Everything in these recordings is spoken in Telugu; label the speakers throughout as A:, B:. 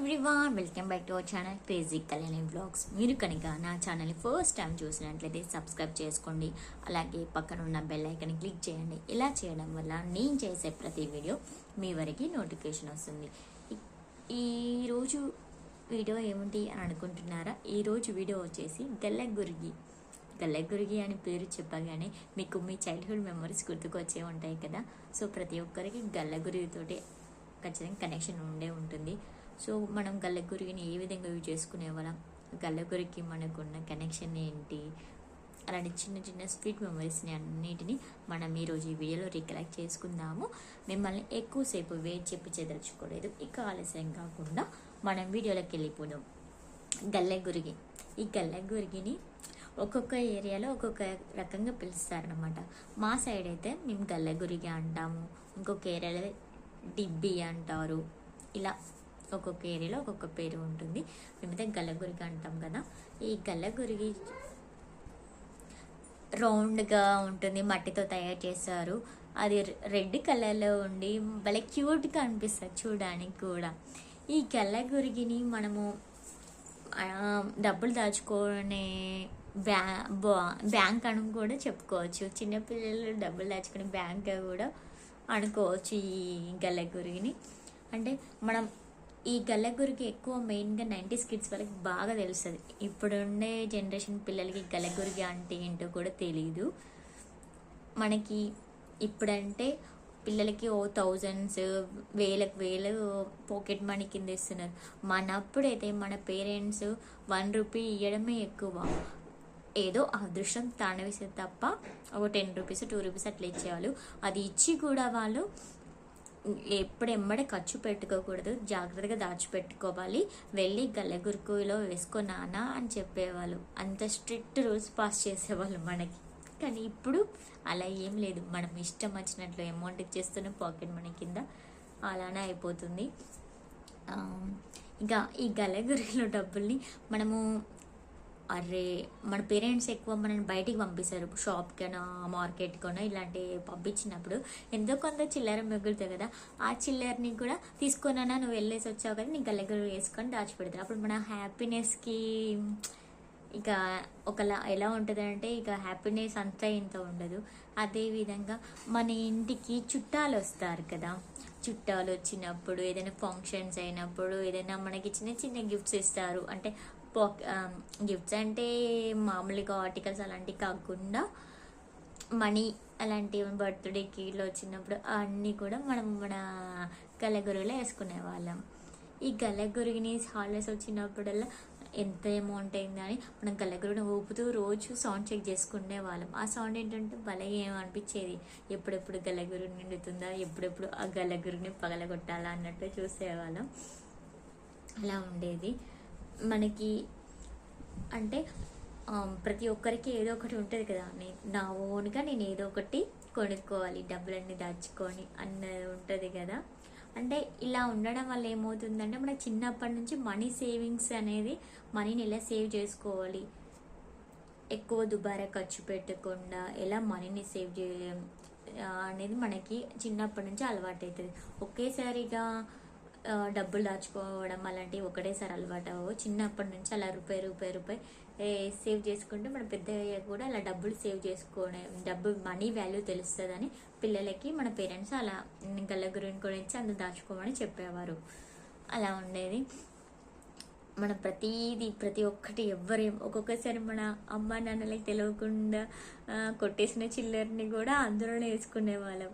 A: Everyone welcome back to our channel crazy Kalyani blogs మీరు కనుక నా ఛానల్ని ఫస్ట్ టైం చూసినట్లయితే సబ్స్క్రైబ్ చేసుకోండి. అలాగే పక్కన ఉన్న బెల్ ఐకన్ క్లిక్ చేయండి. ఇలా చేయడం వల్ల నేను చేసే ప్రతి వీడియో మీ వరకు నోటిఫికేషన్ వస్తుంది. ఈరోజు వీడియో ఏమిటి అని అనుకుంటున్నారా? ఈరోజు వీడియో వచ్చేసి గల్లగురిగి. గల్లగురిగి అని పేరు చెప్పగానే మీకు మీ చైల్డ్హుడ్ మెమరీస్ గుర్తుకొచ్చే ఉంటాయి కదా? సో ప్రతి ఒక్కరికి గల్లగురిగితోటి ఖచ్చితంగా కనెక్షన్ ఉండే ఉంటుంది. సో మనం గల్లెగురిగిని ఏ విధంగా యూజ్ చేసుకునే వాళ్ళం? గల్లెగురికి మనకున్న కనెక్షన్ ఏంటి? అలాంటి చిన్న చిన్న స్వీట్ మెమరీస్ని అన్నిటిని మనం ఈరోజు ఈ వీడియోలో రికలెక్ట్ చేసుకుందాము. మిమ్మల్ని ఎక్కువసేపు వెయిట్ చెప్పి చెదర్చుకోలేదు. ఇక ఆలస్యం కాకుండా మనం వీడియోలోకి వెళ్ళిపోదాం. గల్లెగురిగి. ఈ గల్లెగురిగిని ఒక్కొక్క ఏరియాలో ఒక్కొక్క రకంగా పిలుస్తారనమాట మా సైడ్ అయితే మేము గల్లెగురిగి అంటాము. ఇంకొక ఏరియాలో డిబ్బి అంటారు. ఇలా ఒక్కొక్క ఏరియాలో ఒక్కొక్క పేరు ఉంటుంది. మేమైతే గల్లగురికి అంటాం కదా. ఈ గల్లగురికి రౌండ్గా ఉంటుంది. మట్టితో తయారు చేస్తారు అది రెడ్ కలర్లో ఉండి భలే క్యూట్గా అనిపిస్తుంది చూడడానికి కూడా. ఈ గల్లగురిగిని మనము డబ్బులు దాచుకునే బ్యా బ్యాంక్ అని కూడా చెప్పుకోవచ్చు. చిన్నపిల్లలు డబ్బులు దాచుకునే బ్యాంక్ కూడా అనుకోవచ్చు ఈ గల్లగురిని అంటే మనం ఈ గల్లగురికి ఎక్కువ మెయిన్గా నైంటీస్ కిడ్స్ వాళ్ళకి బాగా తెలుస్తుంది. ఇప్పుడుండే జనరేషన్ పిల్లలకి గల్లగురికి అంటే ఏంటో కూడా తెలియదు మనకి ఇప్పుడంటే పిల్లలకి ఓ థౌజండ్స్ వేలకు వేలు పాకెట్ మనీ కింద ఇస్తున్నారు. మనప్పుడైతే మన పేరెంట్స్ వన్ రూపీ ఇవ్వడమే ఎక్కువ. ఏదో అదృష్టం తాండవిస్తే తప్ప ఒక టెన్ రూపీస్ టూ రూపీస్ అట్లా ఇచ్చేవాళ్ళు. అది ఇచ్చి కూడా వాళ్ళు ఎప్పుడెమ్మడే ఖర్చు పెట్టుకోకూడదు. జాగ్రత్తగా దాచిపెట్టుకోవాలి. వెళ్ళి గల్లెగురుకులో వేసుకో నానా అని చెప్పేవాళ్ళు. అంత స్ట్రిక్ట్ రూల్స్ పాస్ చేసేవాళ్ళు మనకి. కానీ ఇప్పుడు అలా ఏం లేదు. మనం ఇష్టం వచ్చినట్లు అమౌంట్ ఇచ్చేస్తున్న పాకెట్ మనీ కింద అలానే అయిపోతుంది. ఇంకా ఈ గల్లగురిలో డబ్బుల్ని మనము అరే మన పేరెంట్స్ ఎక్కువ మనల్ని బయటికి పంపిస్తారు. షాప్కైనా మార్కెట్కైనా ఇలాంటి పంపించినప్పుడు ఎంతో కొంత చిల్లర మిగులుతాయి కదా. ఆ చిల్లరని కూడా తీసుకున్నా నువ్వు వెళ్ళేసి వచ్చావు కదా నీ గల్లగురు వేసుకొని దాచిపెడతారు. అప్పుడు మన హ్యాపీనెస్కి ఇక ఒకలా ఎలా ఉంటుంది అంటే ఇక హ్యాపీనెస్ అంతా ఇంత ఉండదు. అదేవిధంగా మన ఇంటికి చుట్టాలు వస్తారు కదా. చుట్టాలు వచ్చినప్పుడు ఏదైనా ఫంక్షన్స్ అయినప్పుడు ఏదైనా మనకి చిన్న చిన్న గిఫ్ట్స్ ఇస్తారు. అంటే గిఫ్ట్స్ అంటే మామూలుగా ఆర్టికల్స్ అలాంటివి కాకుండా మనీ అలాంటివి బర్త్డేకి ఇలా వచ్చినప్పుడు అన్నీ కూడా మనం మన గలగురులో వేసుకునే వాళ్ళం ఈ గల్లగురిని హాలిడేస్ వచ్చినప్పుడల్లా ఎంత అమౌంట్ అయిందని మనం గలగురుని ఊపుతూ రోజు సౌండ్ చెక్ చేసుకునే వాళ్ళం ఆ సౌండ్ ఏంటంటే భలే ఏమనిపించేది ఎప్పుడెప్పుడు గల్లగురు నిండుతుందా? ఎప్పుడెప్పుడు ఆ గలగురిని పగలగొట్టాలా అన్నట్టు చూసేవాళ్ళం. అలా ఉండేది. మనకి అంటే ప్రతి ఒక్కరికి ఏదో ఒకటి ఉంటుంది కదా. నేను నా ఓన్గా నేను ఏదో ఒకటి కొనుక్కోవాలి డబ్బులన్నీ దాచుకొని అన్నది ఉంటుంది కదా. అంటే ఇలా ఉండడం వల్ల ఏమవుతుందంటే మనకి చిన్నప్పటి నుంచి మనీ సేవింగ్స్ అనేది మనీని ఎలా సేవ్ చేసుకోవాలి? ఎక్కువ దుబారా ఖర్చు పెట్టకుండా ఎలా మనీని సేవ్ చే అనేది మనకి చిన్నప్పటి నుంచి అలవాటు అవుతుంది ఒకేసారిగా డబ్బులు దాచుకోవడం అలాంటివి ఒకటేసారి అలవాటు అవ్వవు. చిన్నప్పటి నుంచి అలా రూపాయి రూపాయి రూపాయి సేవ్ చేసుకుంటే మనం పెద్ద అయ్యాక కూడా అలా డబ్బులు సేవ్ చేసుకోవడం డబ్బు మనీ వాల్యూ తెలుస్తుందని పిల్లలకి మన పేరెంట్స్ అలా గల్ల గురించి గురించి అంత దాచుకోమని చెప్పేవారు. అలా ఉండేది. మన ప్రతిదీ ప్రతి ఒక్కటి ఎవ్వరు ఒక్కొక్కసారి మన అమ్మ నాన్నలకి తెలియకుండా కొట్టేసిన చిల్లర్ని కూడా అందులోనే వేసుకునే వాళ్ళం.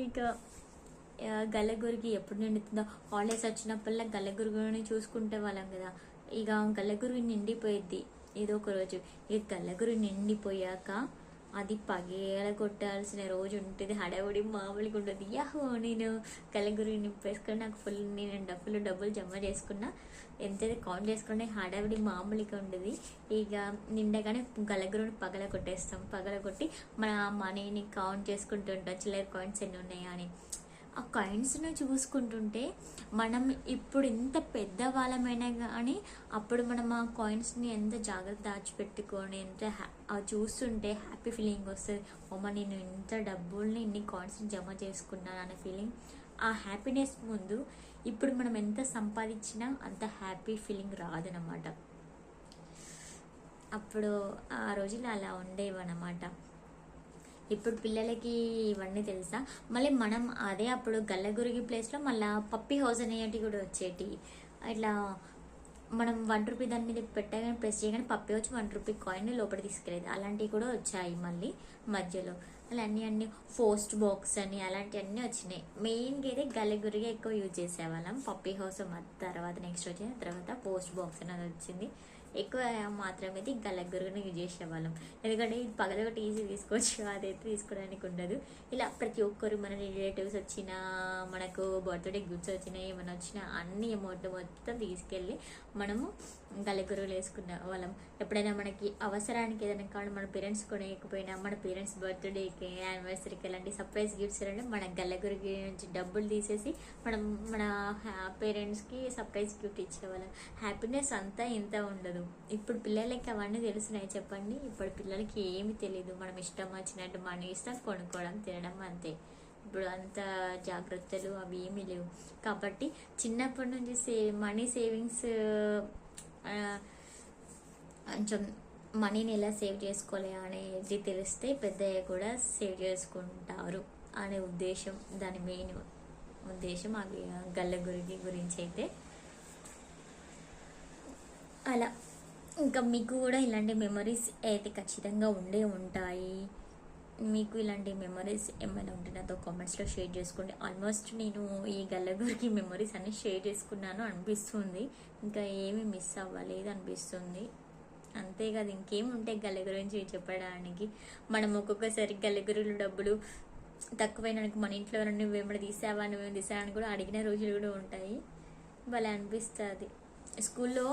A: ఇక గల్లగురికి ఎప్పుడు నిండుతుందో? హాలిడేస్ వచ్చినప్పుడల్లా గల్లగురుగుని చూసుకుంటే వాళ్ళం కదా. ఇక గల్లగురు నిండిపోయిద్ది. ఏదో ఒక రోజు. ఇక గల్లగురు నిండిపోయాక అది పగేల కొట్టాల్సిన రోజు ఉంటుంది. హడావుడి మామూలుగా ఉంటుంది యాహో నేను గల్లగురి నింపేసుకొని నాకు ఫుల్ నేను డబ్బులు డబ్బులు జమ చేసుకున్నా. ఎంతైతే కౌంట్ చేసుకుంటే హడావిడి మామూలుగా ఉండదు. ఇక నిండగానే గలగురుని పగల కొట్టేస్తాం. పగల కొట్టి మన మనీని కౌంట్ చేసుకుంటూ ఉంటాం చిల్లర కాయిన్స్ ఎన్ని ఉన్నాయా అని. ఆ కాయిన్స్ను చూసుకుంటుంటే మనం ఇప్పుడు ఇంత పెద్ద వాళ్ళమైనా కానీ అప్పుడు మనం ఆ కాయిన్స్ని ఎంత జాగ్రత్త దాచిపెట్టుకొని ఎంత హ్యా- చూస్తుంటే హ్యాపీ ఫీలింగ్ వస్తుంది. అమ్మ నేను ఇంత డబ్బుల్ని ఇన్ని కాయిన్స్ని జమ చేసుకున్నాను అనే ఫీలింగ్ ఆ హ్యాపీనెస్ ముందు ఇప్పుడు మనం ఎంత సంపాదించినా అంత హ్యాపీ ఫీలింగ్ రాదనమాట. అప్పుడు ఆ రోజులు అలా ఉండేవన్నమాట ఇప్పుడు పిల్లలకి ఇవన్నీ తెలుసా? మళ్ళీ మనం అదే అప్పుడు గల్లగురిగి ప్లేస్లో మళ్ళీ పప్పి హౌస్ అనేటివి కూడా వచ్చేటి? ఇట్లా మనం వన్ రూపీ దాని మీద పెట్టగానే ప్రెస్ చేయగానే పప్పి వచ్చి వన్ రూపీ కాయిన్ లోపల తీసుకెళ్ళేది. అలాంటివి కూడా వచ్చాయి మళ్ళీ మధ్యలో. అలా అన్ని అన్ని పోస్ట్ బాక్స్ అని అలాంటివన్నీ వచ్చినాయి. మెయిన్గా అయితే గల్లగురిగా ఎక్కువ యూజ్ చేసేవాళ్ళం. పప్పీ హౌస్ తర్వాత నెక్స్ట్ వచ్చిన తర్వాత పోస్ట్ బాక్స్ అనేది వచ్చింది. ఎక్కువ మాత్రం అయితే గల్లగురుగుని యూజ్ చేసేవాళ్ళం ఎందుకంటే ఇది పగలగొట్టి ఈజీ తీసుకోవచ్చు అదైతే తీసుకోవడానికి ఉండదు. ఇలా ప్రతి ఒక్కరు మన రిలేటివ్స్ వచ్చినా మనకు బర్త్డే గిఫ్ట్స్ వచ్చినా ఏమైనా వచ్చినా అన్ని అమౌంట్ మొత్తం తీసుకెళ్ళి మనము గల్లగురుగులు వేసుకునే వాళ్ళం. ఎప్పుడైనా మనకి అవసరానికి ఏదైనా కావాలి మన పేరెంట్స్ కొనేయకపోయినా మన పేరెంట్స్ బర్త్డేకి యానివర్సరీకి ఇలాంటి సర్ప్రైజ్ గిఫ్ట్స్ ఇవ్వండి మన గల్లగురికి నుంచి డబ్బులు తీసేసి మనం మన పేరెంట్స్కి సర్ప్రైజ్ గిఫ్ట్ ఇచ్చేవాళ్ళం. హ్యాపీనెస్ అంతా ఇంత ఉండదు. ఇప్పుడు పిల్లలకి అవన్నీ తెలుస్తున్నాయి చెప్పండి. ఇప్పుడు పిల్లలకి ఏమి తెలియదు మనం ఇష్టం వచ్చినట్టు మన ఇష్టం కొనుక్కోవడం తినడం అంతే. ఇప్పుడు అంత జాగ్రత్తలు అవి ఏమీ లేవు. కాబట్టి చిన్నప్పటి నుంచి సే మనీ సేవింగ్స్ కొంచెం మనీని ఎలా సేవ్ చేసుకోవాలి అనేది తెలిస్తే పెద్దయ్య కూడా సేవ్ చేసుకుంటారు అనే ఉద్దేశం దాని మెయిన్ ఉద్దేశం అవి గల్ల గురికి గురించి అయితే. అలా. ఇంకా మీకు కూడా ఇలాంటి మెమరీస్ అయితే ఖచ్చితంగా ఉండే ఉంటాయి. మీకు ఇలాంటి మెమరీస్ ఏమైనా ఉంటే నాతో కామెంట్స్లో షేర్ చేసుకోండి. ఆల్మోస్ట్ నేను ఈ గల్లగురికి మెమరీస్ అన్నీ షేర్ చేసుకున్నాను అనిపిస్తుంది. ఇంకా ఏమి మిస్ అవ్వలేదు అనిపిస్తుంది. అంతేకాదు ఇంకేం ఉంటాయి గల్ల గురించి చెప్పడానికి? మనం ఒక్కొక్కసారి గల్లగురులు డబ్బులు తక్కువైన మన ఇంట్లో నుండి నువ్వేమైనా తీసావా నువ్వేం తీసావా అని కూడా అడిగిన రోజులు కూడా ఉంటాయి. భలే అనిపిస్తుంది. స్కూల్లో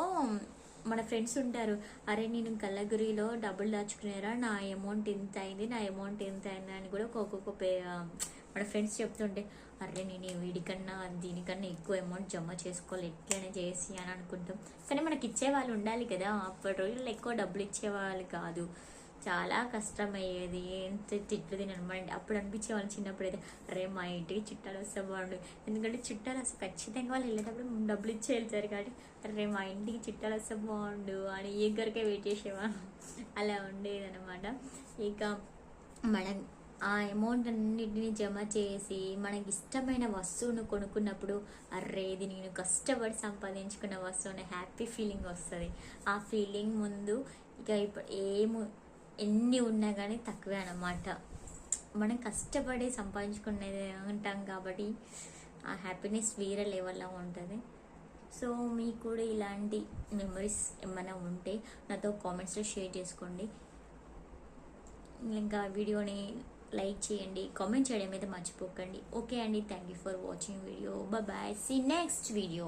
A: మన ఫ్రెండ్స్ ఉంటారు. అరే నేను కల్లగురిలో డబ్బులు దాచుకునేరా? నా అమౌంట్ ఇంత అయింది నా అమౌంట్ ఇంత అయింది అని కూడా ఒక్కొక్క పే మన ఫ్రెండ్స్ చెప్తుంటే అరే నేను వీడికన్నా దీనికన్నా ఎక్కువ అమౌంట్ జమ చేసుకోవాలి. ఎట్లనే చేసి అని అనుకుంటాం. కానీ మనకి ఇచ్చే వాళ్ళు ఉండాలి కదా. అప్పటి రోజుల్లో ఎక్కువ డబ్బులు ఇచ్చేవాళ్ళు కాదు. చాలా కష్టమయ్యేది. ఎంత తిట్లు తినమండి అప్పుడు అనిపించేవాళ్ళు చిన్నప్పుడు అయితే అరే మా ఇంటికి చుట్టాలు వస్తే బాగుండు. ఎందుకంటే చుట్టాలు అసలు ఖచ్చితంగా వాళ్ళు వెళ్ళేటప్పుడు డబ్బులు ఇచ్చి వెళ్తారు కాబట్టి అరే మా ఇంటికి చుట్టాలు వస్తే బాగుండు అని ఈగరికే వెయిట్ చేసేవాళ్ళు అలా ఉండేదన్నమాట. ఇక మనం ఆ అమౌంట్ అన్నిటిని జమ చేసి మనకి ఇష్టమైన వస్తువును కొనుక్కున్నప్పుడు అర్రే ఇది నేను కష్టపడి సంపాదించుకున్న వస్తువుని హ్యాపీ ఫీలింగ్ వస్తుంది. ఆ ఫీలింగ్ ముందు ఇక ఇప్పుడు ఏము ఎన్ని ఉన్నా కానీ తక్కువే అన్నమాట. మనం కష్టపడి సంపాదించుకునేది ఉంటాం కాబట్టి ఆ హ్యాపీనెస్ వేరే లెవెల్లో ఉంటుంది. సో మీకు కూడా ఇలాంటి మెమరీస్ ఏమైనా ఉంటే నాతో కామెంట్స్లో షేర్ చేసుకోండి. ఇంకా వీడియోని లైక్ చేయండి కామెంట్ చేయడం అయితే మర్చిపోకండి. ఓకే అండి thank you for watching video bye see next video